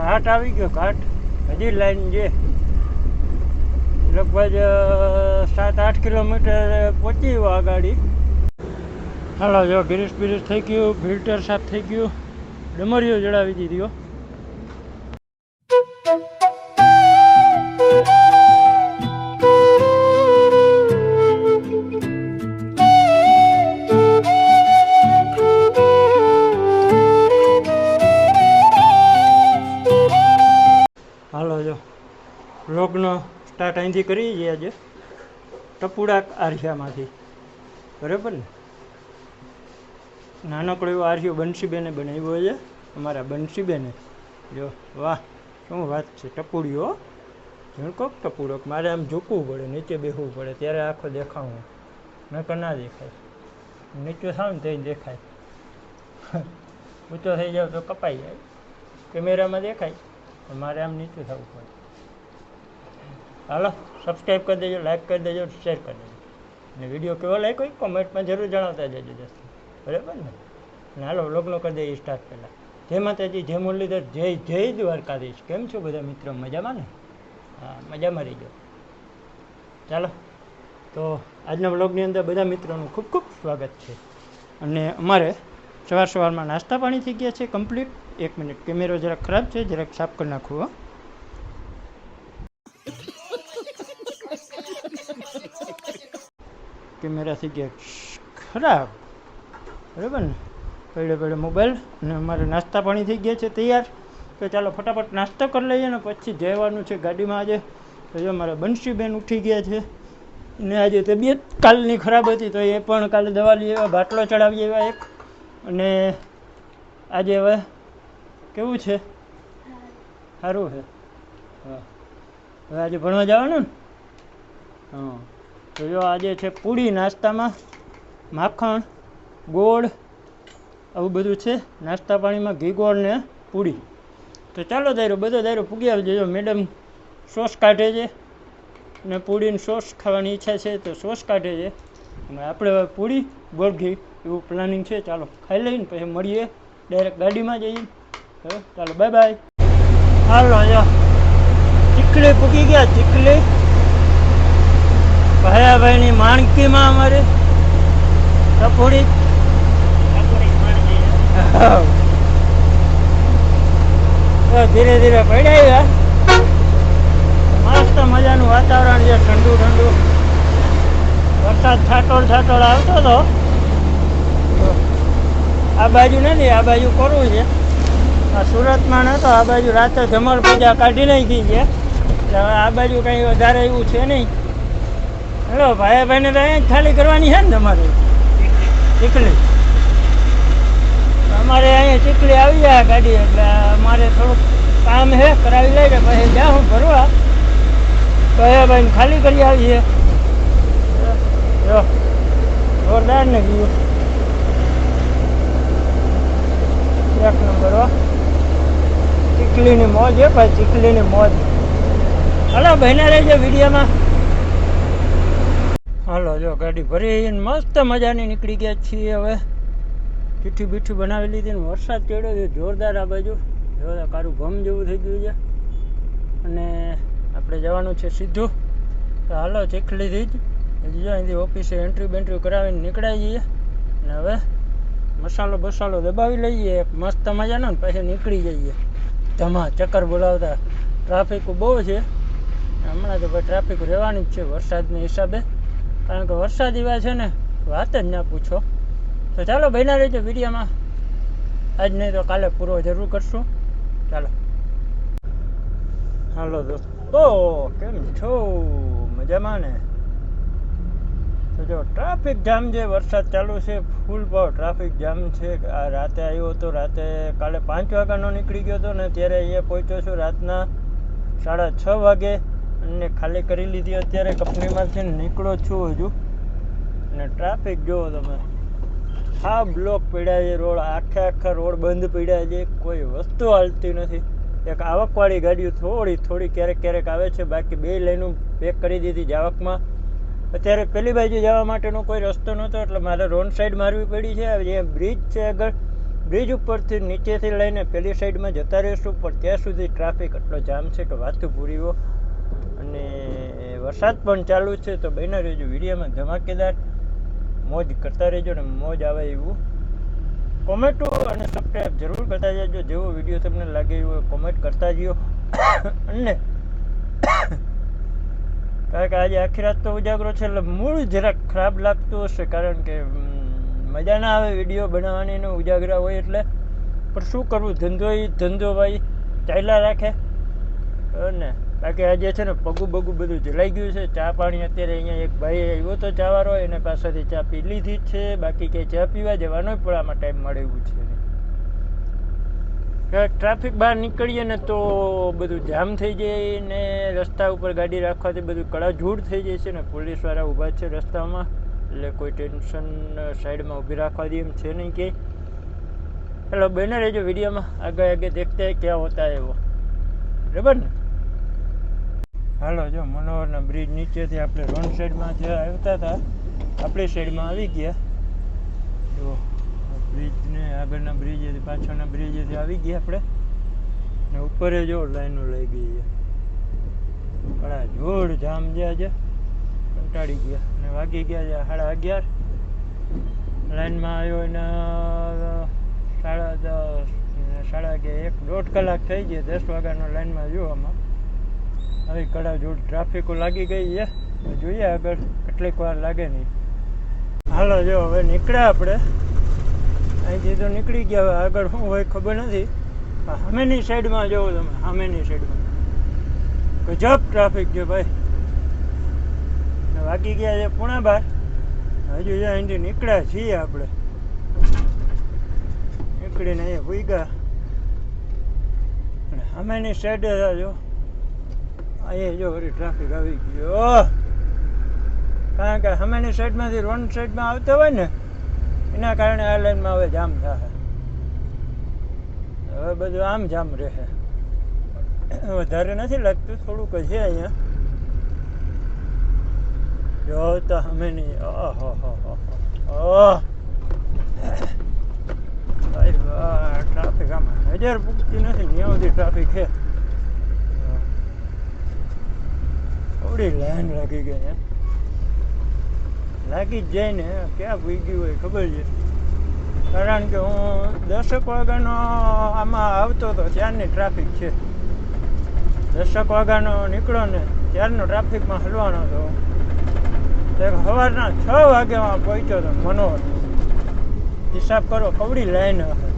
ઘાટ આવી ગયો, ઘાટ. હજી લાઈન છે લગભગ સાત, આઠ કિલોમીટર પહોંચી આ ગાડી. હાલો, જો ગિરીશ બિરીશ થઈ ગયું, ફિલ્ટર સાફ થઈ ગયું. ડમરીઓ જડાવી દીધી વ્લોગનો સ્ટાર્ટ અહીંથી કરીએ છીએ આજે ટપુડા આર્યામાંથી બરાબર ને? નાનકડો એવો આર્યો બંસીબેને બનાવ્યો છે. અમારા બંસીબેને. જો, વાહ, શું વાત છે, ટપુડીઓ. ઝણકોક ટપુડોક? મારે આમ ઝૂકવું પડે, નીચે બેસવું પડે, ત્યારે આખો દેખાવું. નકર ના દેખાય. નીચે થાવ ને તે દેખાય. ઊંચો થઈ જાવ તો કપાઈ જાય. કેમેરામાં દેખાય. મારે આમ નીચું થવું પડે. હાલો સબસ્ક્રાઈબ કરી દેજો લાઈક કરી દેજો શેર કરી દેજો. અને વીડિયો કેવો લાગ્યો હોય કોમેન્ટમાં જરૂર જણાવતા જજો દોસ્તો. બરાબર ને? અને હાલો વ્લોગનો કરી દઈએ સ્ટાર્ટ પહેલાં. જય માતાજી, જય મુરલીધર, જય જય દ્વારકાધીશ. કેમ છો બધા મિત્રો? મજામાં ને? હા, મજામાં રહીજો. ચાલો, તો આજના વ્લોગની અંદર બધા મિત્રોનું ખૂબ ખૂબ સ્વાગત છે. અને અમારે સવાર સવારમાં નાસ્તા પાણી થઈ ગયા છે કમ્પ્લીટ એક મિનિટ કેમેરો જરાક ખરાબ છે, જરાક સાફ કરી નાખું, હો. કેમેરા થઈ ગયા ખરાબ. બરાબર ને? પડે પડે મોબાઈલ અને અમારે નાસ્તા પાણી થઈ ગયા છે તૈયાર. તો ચાલો ફટાફટ નાસ્તો કરી લઈએ ને પછી જવાનું છે ગાડીમાં આજે. તો જો મારા બંસીબેન ઉઠી ગયા છે. ને આજે તબિયત કાલની ખરાબ હતી તો એ પણ કાલે દવા લઈ આવ્યા, બાટલો ચડાવી આવ્યા એક. અને આજે હવે કેવું છે? સારું છે. હા. હવે આજે ભણવા જવાનું ને? હા. તો જો આજે છે પૂરી નાસ્તામાં માખણ, ગોળ, આવું બધું છે. નાસ્તા પાણીમાં ઘી, ગોળ ને પૂરી તો ચાલો દાયરો, બધો દાયરો પૂગી આવી જો મેડમ સોસ કાઢે છે ને પૂરીને સોસ ખાવાની ઈચ્છા છે, તો સોસ કાઢે છે. અને આપણે પૂરી ગોળ, ઘી એવું પ્લાનિંગ છે. ચાલો, ખાઈ લઈને પછી મળીએ. ડાયરેક્ટ ગાડીમાં જઈએ. હા ચાલો બાય બાય હાલો. ચીકલી પૂકી ગયા ચીખલી ભાયાભાઈની માણકીમાં અમારે ટપોડી. ધીરે ધીરે પડ્યા મસ્ત મજાનું વાતાવરણ છે, ઠંડુ ઠંડુ. વરસાદ છાટોળ છાટોળ આવતો હતો આ બાજુ નથી આ બાજુ કરવું છે? આ સુરતમાં નહોતો આ બાજુ રાતે ધમર પૂજા કાઢી નાખી છે. એટલે આ બાજુ કંઈ વધારે એવું છે નહીં. હેલો ભાઈ ભાઈને તો અહીંયા ખાલી કરવાની છે ને તમારે? ચીખલી અમારે અહીંયા ચીખલી આવી જાય ગાડી, એટલે અમારે થોડુંક કામ છે, કરાવી લઈને પછી જ્યાં હું ભરવા ભાઈ ભાઈને ખાલી કરી આવીએ. જોરદાર ને ગયું એક નંબર, હો. ચીખલીની મોજ હે ભાઈ ચીખલીની મોજ. હલો, બહેના, રહેજો વિડીયોમાં. હાલો, જો ગાડી ભરી મસ્ત મજાની નીકળી ગયા છીએ હવે. ચીઠી બીઠી બનાવી લીધી ને વરસાદ ચડ્યો છે, જોરદાર આ બાજુ. જોરદાર કારું ભમ જેવું થઈ ગયું છે. અને આપણે જવાનું છે સીધું. તો હાલો ચીખલીથી જ. હજી જો અહીંથી ઓફિસે એન્ટ્રી બેન્ટ્રી કરાવીને નીકળાઈ જઈએ. અને હવે મસાલો બસાલો દબાવી લઈએ, એક મસ્ત મજાનો ને પછી નીકળી જઈએ. ધમા ચક્કર બોલાવતા. ટ્રાફિક બહુ છે. હમણાં તો ભાઈ ટ્રાફિક રહેવાની જ છે વરસાદના હિસાબે. કારણ કે વરસાદ એવા છે ને, વાત જ ના પૂછો. તો ચાલો, બન્યા રહેજો વિડીયોમાં. આજ નહીં તો કાલે પૂરો જરૂર કરશું. ચાલો. હાલો દોસ્તો. કેમ છો? મજામાં ને? તો જો, ટ્રાફિક જામ છે વરસાદ ચાલુ છે ફૂલ પાવ ટ્રાફિક જામ છે. આ રાતે આવ્યો હતો, રાતે કાલે પાંચ વાગ્યાનો નીકળી ગયો હતો ને, ત્યારે અહીંયા પહોંચ્યો છું રાતના સાડા છ વાગે. અને ખાલી કરી લીધી અત્યારે કંપનીમાંથી નીકળો છું હજુ. અને ટ્રાફિક જુઓ તમે. હા બ્લોક પડ્યા છે રોડ, આખે આખા રોડ બંધ પડ્યા છે. કોઈ વસ્તુ હાલતી નથી. એક આવકવાળી ગાડીઓ થોડી થોડી ક્યારેક ક્યારેક આવે છે. બાકી બે લાઈનો પેક કરી દીધી જાવકમાં અત્યારે પેલી બાજુ જવા માટેનો કોઈ રસ્તો નહોતો, એટલે મારે રોડ સાઈડ મારવી પડી છે. જે બ્રિજ છે આગળ બ્રિજ ઉપરથી નીચેથી લઈને પેલી સાઈડમાં જતા રહીશું. પણ ત્યાં સુધી ટ્રાફિક એટલો જામ છે કે વાતું પૂરીઓ અને વરસાદ પણ ચાલુ છે તો બન્યા રહેજો. વિડીયોમાં ધમાકેદાર મોજ કરતા રહેજો ને મોજ આવે એવું. કોમેન્ટો અને સબસ્ક્રાઈબ જરૂર કરતા જજો. જેવો વીડિયો તમને લાગે એવો કોમેન્ટ કરતા જજો. અને કારણ કે આજે આખી રાત તો ઉજાગરો છે એટલે મૂળ જરાક ખરાબ લાગતું હશે. કારણ કે મજા ના આવે વીડિયો બનાવવાની ને ઉજાગરા હોય એટલે. પણ શું કરવું? ધંધો ધંધો ભાઈ. ચાલ્યા રાખે. અને બાકી આજે છે ને પગું બગું બધું જલાઈ ગયું છે. ચા પાણી અત્યારે અહીંયા એક ભાઈ આવ્યો તો ચાવારો એને પાસેથી ચા પી લીધી જ છે. બાકી ક્યાંય ચા પીવા જવાનો પણ આમાં ટાઈમ મળે એવું છે ટ્રાફિક બહાર નીકળીએ ને તો બધું જામ થઈ જાય ને રસ્તા ઉપર ગાડી રાખવાથી બધું કડાઝૂડ થઈ જાય છે ને. પોલીસવાળા ઊભા છે રસ્તામાં. એટલે કોઈ ટેન્શન સાઈડમાં ઊભી રાખવા દે એમ છે નહીં કે. ચલો બને રહેજો વિડીયોમાં. આગળ આગળ દેખતા ક્યાં હોતા એવો. બરાબર ને? હાલો, જો મનોહરના બ્રિજ નીચેથી આપણે રોંગ સાઈડમાં જે આવતા હતા, આપણી સાઈડમાં આવી ગયા. જો બ્રિજને આગળના બ્રિજેથી પાછળના બ્રિજેથી આવી ગયા આપણે. ને ઉપરે જો લાઈનો લઈ ગઈ છે. ઘણા જોડ જામ છે. આજે કંટાળી ગયા. ને વાગી ગયા છે સાડા અગિયાર. લાઈનમાં આવ્યો એના સાડા દસ સાડા કે એક દોઢ કલાક થઈ ગઈ દસ વાગ્યાનો લાઈનમાં જોવામાં આવી કડા જોડ ટ્રાફિકો લાગી ગઈ છે. જોઈએ આગળ, કેટલીક વાર લાગે નહીં. હાલો, જો, હવે નીકળ્યા આપણે. અહીંથી તો નીકળી ગયા, હવે આગળ શું હોય ખબર નથી. સામેની સાઈડમાં જોવો તમે, સામેની સાઈડમાં. ગજબ ટ્રાફિક છે ભાઈ. વાગી ગયા છે પૂણા બાર. હજુ અહીંથી નીકળ્યા છીએ આપણે. નીકળીને અહીંયા ભૂગ્યા અને સામેની સાઈડે જો. અહીંયા જો ફરી ટ્રાફિક આવી ગયો. કારણ કે સામેની સાઈડમાંથી રોંગ સાઈડમાં આવતો હોય ને, એના કારણે આ લાઈનમાં હવે જામ થાય હવે બધું આમ જામ રહે. વધારે નથી લાગતું, થોડુંક છે અહીંયા. જો તો સામેની ઓહો હો હો ઓહ વાહ ટ્રાફિક આમાં નજર પૂગતી નથી ત્યાં સુધી ટ્રાફિક છે. થોડી લાઈન લાગી ગઈ એમ. લાગી જ જાય ક્યાં ભૂગી હોય ખબર છે. કારણ કે હું દશક વાગ્યાનો આમાં આવતો હતો ત્યારની ટ્રાફિક છે. દશક વાગ્યાનો નીકળો ને, ત્યારનો ટ્રાફિકમાં હલવાનો હતો. તો સવારના છ વાગ્યામાં પહોંચ્યો હતો મનોહર. હિસાબ કરો, કવડી લાઈન હશે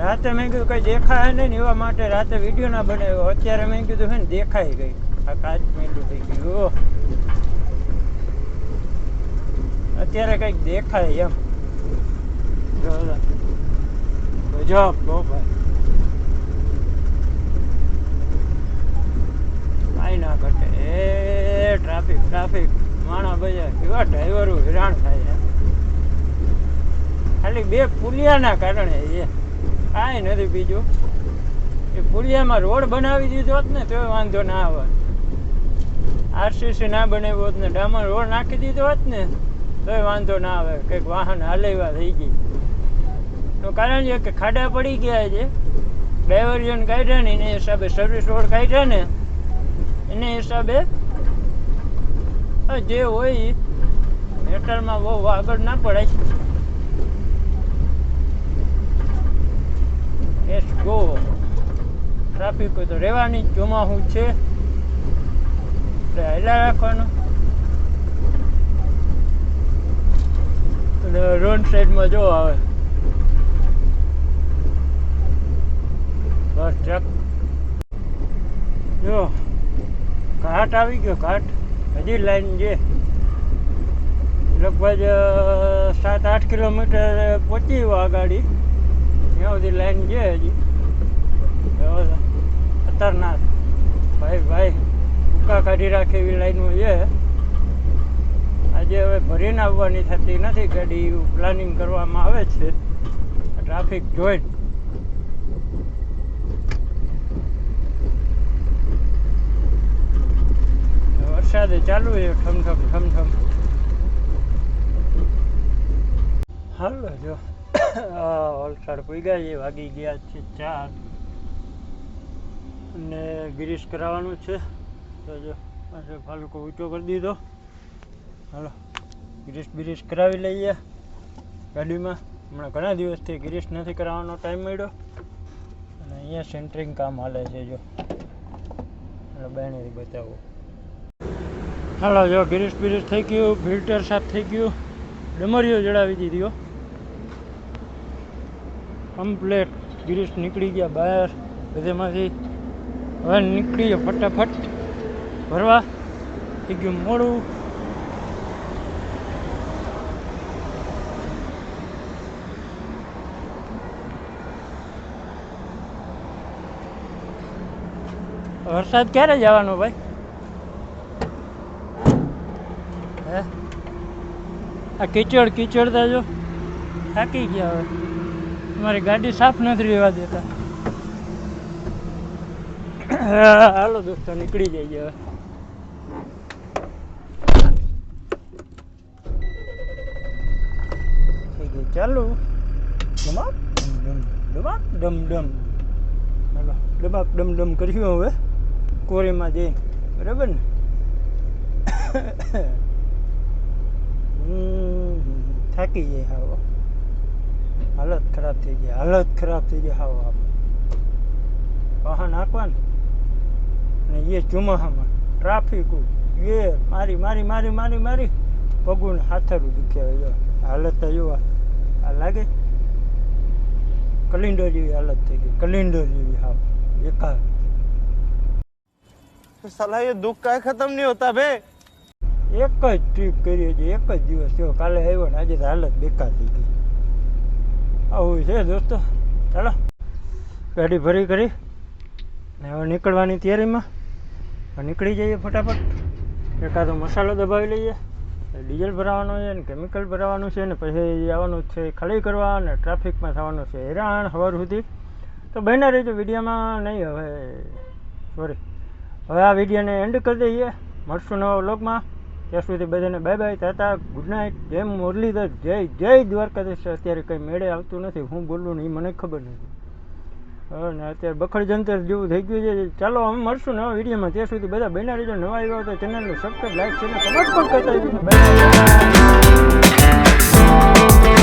હા રાતે મેં કીધું કઈ દેખાય નહીં એવા માટે રાતે વીડિયો ના બનાવ્યો. અત્યારે મેં કીધું હે ને દેખાઈ ગઈ. આ કાચ મેલું થઈ ગયું. અત્યારે કંઈક દેખાય એમ. ગજબ બહુ ભાઈ. ના ઘટે. એ, ટ્રાફિક ટ્રાફિક. માણા કેવા ડ્રાઈવરો હેરાન થાય ખાલી બે પુલિયાના કારણે એ કાંઈ નથી બીજું. એ પુલિયામાં રોડ બનાવી દીધો હોત ને તોય વાંધો ના આવે. આરસીસી ના બનાવ્યો હોત ને, ડામર રોડ નાખી દીધો હોત ને, તોય વાંધો ના આવે. કંઈક વાહન હાલેવા થઈ ગઈ. તો કારણ છે કે ખાડા પડી ગયા છે. ડાયવર્ઝન કાઢ્યા ને, એને હિસાબે સર્વિસ રોડ કાઢ્યા ને, એને હિસાબે જે હોય મેટલમાં બહુ આગળ ના પડાય. લેટ્સ ગો ટ્રાફિક તો રહેવાની ચોમાહું છે. એટલે હાલ્યા રાખવાનું. અને રોડ સાઈડમાં જો આવે. બસ ટ્રક જો, ઘાટ આવી ગયો, ઘાટ. હજી લાઈન છે. લગભગ સાત આઠ કિલોમીટર પહોંચી આ ગાડી. ત્યાં સુધી લાઈન છે હજી. ખતરનાક. ભાઈ ભાઈ ભૂકા કાઢી રાખે એવી લાઈનો છે. આજે હવે ભરીને આવવાની થતી નથી ગાડી પ્લાનિંગ કરવામાં આવે છે. ટ્રાફિક જોઈન વરસાદ ચાલુ છે, ઠમઠમ ઠમઠમ. હાલો, જો. વલસાડ પૂગ્યા છે, વાગી ગયા છે ચાર. અને ગિરીશ કરાવવાનું છે. તો જો પાસે ફાલુકો ઊંચો કરી દીધો. હાલો, ગિરીશ બિરીશ કરાવી લઈએ ગાડીમાં. હમણાં ઘણા દિવસથી ગિરીશ નથી કરાવવાનો ટાઈમ મળ્યો. અને અહીંયા સેન્ટરિંગ કામ હાલે છે, જો. એટલે બાયણેથી બતાવો. હાલો, જો, ગિરીશ બિરીશ થઈ ગયું, ફિલ્ટર સાફ થઈ ગયું. ડમરીઓ જડાવી દીધી કમ્પ્લેટ ગિરીશ નીકળી ગયા બહાર. બધેમાંથી હવે નીકળી ગયો ફટાફટ. ભરવા. થઈ ગયું મોડું. વરસાદ ક્યારે જવાનો ભાઈ? હે? આ કીચડ કીચડ તા જો થાકી ગયા હવે. મારી ગાડી સાફ નથી રહેવા દેતા. હાલો દોસ્તો નીકળી જઈએ હવે. થઈ ગઈ ચાલુ. ડમાક ડમ ડમાક ડમ ડમ. હાલો ડમાક ડમ ડમ કર્યું હવે. કોરીમાં જઈને બરાબર ને? હમ, થાકી જાય હાવ. હાલત ખરાબ થઈ ગઈ હાલત ખરાબ થઈ ગઈ હાવ આપણે વાહન નાખવાને અને એ ચુમાહામાં ટ્રાફિક એ મારી મારી મારી મારી મારી પગુને હાથરું દુખ્યા હોય હાલત તો જોવા આ લાગે. કલિન્ડર જેવી હાલત થઈ ગઈ કલિન્ડર જેવી હાવ. બેકાર. સલાહ એ દુઃખ કાંઈ ખતમ નહીં હોતા ભે એક જ ટ્રીપ કરીએ છીએ એક જ દિવસ થયો. કાલે આવ્યો ને આજે હાલત બેકાર થઈ ગઈ. આવું છે દોસ્તો. ચાલો ગાડી ભરી કરી. ને હવે નીકળવાની તૈયારીમાં. નીકળી જઈએ ફટાફટ. એકાદો મસાલો દબાવી લઈએ. ડીઝલ ભરાવાનો છે ને કેમિકલ ભરાવાનું છે ને પછી આવવાનું છે ખાલી કરવા ને ટ્રાફિકમાં થવાનું છે. હેરાન સવાર સુધી. તો બન્યા રહીજો વિડીયોમાં. નહીં, હવે સોરી હવે આ વિડીયોને એન્ડ કરી દઈએ. મળશું નવા વ્લોગમાં. ત્યાં સુધી બધાને bye bye tata good night જય મુરલીધર, જય જય દ્વારકાધીશ. અત્યારે કંઈ મેળે આવતું નથી, હું બોલું ને એ મને ખબર નથી. હવે ને અત્યારે બખડ જંતર જેવું થઈ ગયું છે. ચાલો અમે મળશું નવા વિડીયોમાં. ત્યાં સુધી બધા બન્યા રહીજો. નવા આવ્યા તો ચેનલને સબસ્ક્રાઈબ લાઈક છે કમેન્ટ પણ કરતા